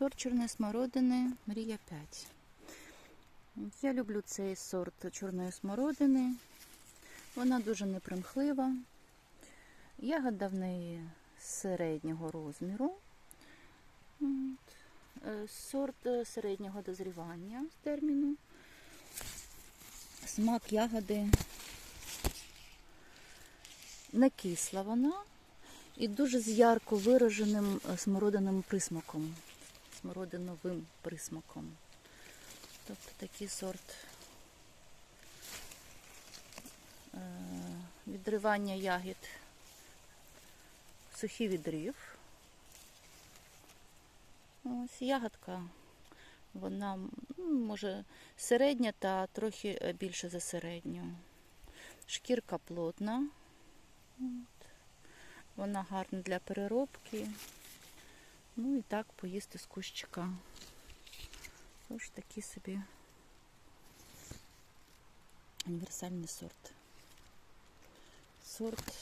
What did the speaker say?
Сорт чорної смородини Мрія 5. Я люблю цей сорт чорної смородини. Вона дуже непримхлива. Ягода в неї середнього розміру. Е, Сорт е, середнього дозрівання з терміну. Смак ягоди не кисла вона і дуже з ярко вираженим е, смородиним присмаком. Смородиновим присмаком. Тобто такий сорт е, відривання ягід, сухий відрив. Ось ягодка, вона може середня та трохи е, більше за середню. Шкірка плотна. Вона гарна для переробки. Ну і так поїсти з кущика. Тож такий собі універсальний сорт. Сорт